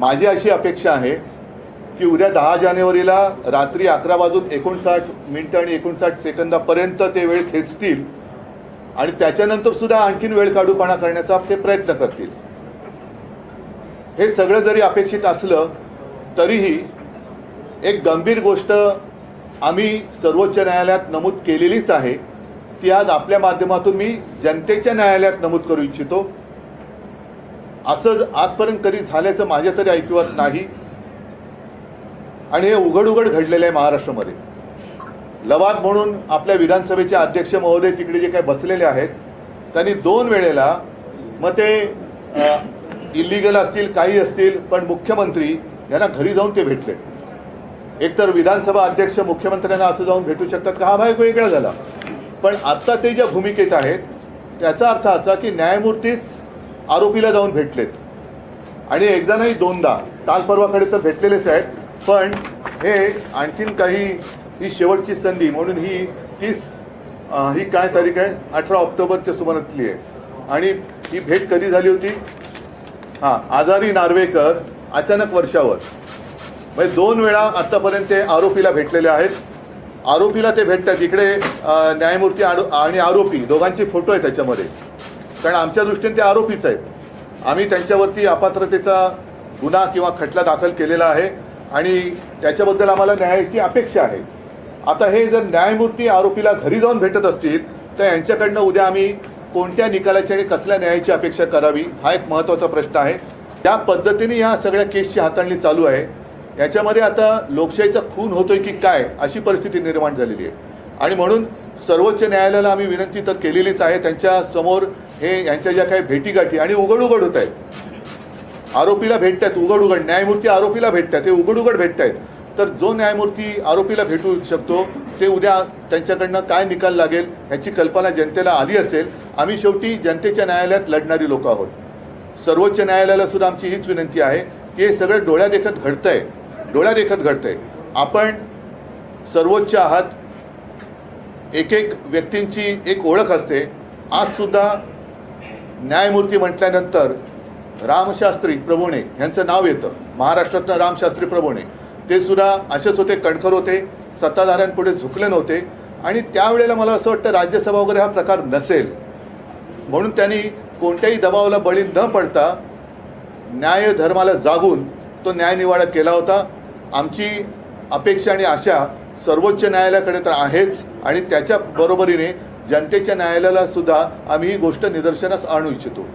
माझी अशी अपेक्षा आहे की उद्या दहा जानेवारीला रात्री अकरा वाजून एकोणसाठ मिनटं आणि एकोणसाठ सेकंदापर्यंत ते वेळ खेचतील आणि त्याच्यानंतर सुद्धा आणखीन वेळ काढूपणा करण्याचा ते प्रयत्न करतील. हे सगळं जरी अपेक्षित असलं तरीही एक गंभीर गोष्ट आम्ही सर्वोच्च न्यायालयात नमूद केलेलीच आहे. ती आज आपल्या माध्यमातून मी जनतेच्या न्यायालयात नमूद करू इच्छितो. असं आजपर्यंत कधी झाल्याचं माझ्या तरी ऐकिवात नाही. आणि हे उघड उघड घडलेलं आहे महाराष्ट्रामध्ये. लवाद म्हणून आपल्या विधानसभेचे अध्यक्ष महोदय तिकडे जे काही बसलेले आहेत त्यांनी दोन वेळेला मग ते इलिगल असतील काही असतील पण मुख्यमंत्री यांना घरी जाऊन ते भेटले एकतर विधानसभा अध्यक्ष मुख्यमंत्र्यांना असं जाऊन भेटू शकतात का? हा भाग वेगळा झाला. पण आत्ता ते ज्या भूमिकेत आहेत त्याचा अर्थ असा की न्यायमूर्तीच आरोपीला जाऊन भेटलेत. आणि एकदा नाही दोनदा काल परवाकडे तर भेटलेलेच आहेत पण हे आणखीन काही ही शेवटची संधी म्हणून ही तीस ही काय तारीख आहे? अठरा ऑक्टोबरच्या सुमारातली आहे. आणि ही भेट कधी झाली होती? हां आजारी नार्वेकर अचानक वर्षावर. म्हणजे दोन वेळा आत्तापर्यंत ते आरोपीला भेटलेले आहेत. आरोपीला ते भेटतात. इकडे न्यायमूर्ती आरो- आणि आरोपी दोघांचे फोटो आहेत त्याच्यामध्ये. कारण आमच्या दृष्टीने ते आरोपीच आहेत. आम्ही त्यांच्यावरती अपात्रतेचा गुन्हा किंवा खटला दाखल केलेला आहे आणि त्याच्याबद्दल आम्हाला न्यायाची अपेक्षा आहे. आता हे जर न्यायमूर्ती आरोपीला घरी जाऊन भेटत असतील तर यांच्याकडनं उद्या आम्ही कोणत्या निकालाची आणि कसल्या न्यायाची अपेक्षा करावी हा एक महत्त्वाचा प्रश्न आहे. त्या पद्धतीने या सगळ्या केसची हाताळणी चालू आहे याच्यामध्ये आता लोकशाहीचा खून होतोय की काय अशी परिस्थिती निर्माण झालेली आहे. आणि म्हणून सर्वोच्च न्यायालयाला आम्ही विनंती तर केलेलीच आहे त्यांच्यासमोर हे यांच्या ज्या काही भेटीगाठी आणि उघड उघड होत आहेत. आरोपीला भेटतात उघड उघड न्यायमूर्ती आरोपीला भेटतात हे उघड उघड भेटत आहेत तर जो न्यायमूर्ती आरोपीला भेटू शकतो ते उद्या त्यांच्याकडनं काय निकाल लागेल ह्याची कल्पना जनतेला आली असेल. आम्ही शेवटी जनतेच्या न्यायालयात लढणारी लोक आहोत. सर्वोच्च न्यायालयाला सुद्धा आमची हीच विनंती आहे की हे सगळं डोळ्यादेखत घडतंय. डोळ्यादेखत घडतंय. आपण सर्वोच्च आहात. एक एक व्यक्तींची एक ओळख असते. आज सुद्धा न्यायमूर्ती म्हटल्यानंतर रामशास्त्री प्रभुणे यांचं नाव येतं. महाराष्ट्रातनं रामशास्त्री प्रभुणे. ते सुद्धा असेच होते कणखर होते सत्ताधाऱ्यांपुढे झुकले नव्हते. आणि त्यावेळेला मला असं वाटतं राज्यसभा वगैरे हा प्रकार नसेल. म्हणून त्यांनी कोणत्याही दबावाला बळी न पडता न्याय धर्माला जागून तो न्यायनिवाडा केला होता. आमची अपेक्षा आणि आशा सर्वोच्च न्यायालयाकडे तर आहेच. आणि त्याच्या बरोबरीने जनतेच्या न्यायालयाला सुद्धा आम्ही ही गोष्ट निदर्शनास आणू इच्छितो.